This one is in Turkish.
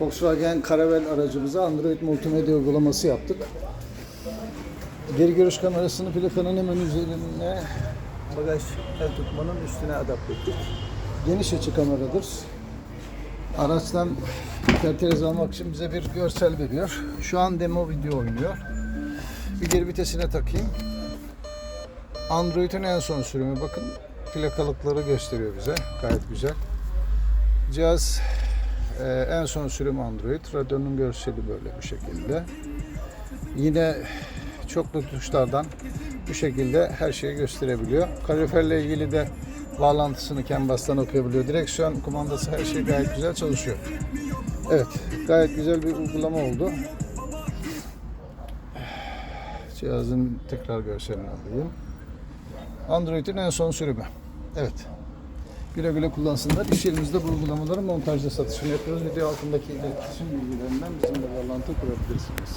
Volkswagen Caravelle aracımıza Android multimedya uygulaması yaptık. Geri görüş kamerasını plakanın hemen üzerine bagaj el tutmanın üstüne adapte ettik. Geniş açı kameradır. Araçtan tertemiz almak için bize bir görsel veriyor. Şu an demo video oynuyor. Bir geri vitesine takayım. Android'in en son sürümü bakın plakalıkları gösteriyor bize. Gayet güzel. Cihaz e, en son sürüm Android. Radyonun görseli böyle bu şekilde. Yine çoklu tuşlardan bu şekilde her şeyi gösterebiliyor. Kaloriferle ilgili de bağlantısını CAN-BUS'tan okuyabiliyor. Direksiyon kumandası her şey gayet güzel çalışıyor. Evet, gayet güzel bir uygulama oldu. Cihazın tekrar görselini alayım. Android'in en son sürümü. Evet. Güle güle kullansınlar. İş yerimizde bu uygulamaların montajda satışını yapıyoruz. Video altındaki iletişim bilgilerinden bizimle bağlantı kurabilirsiniz.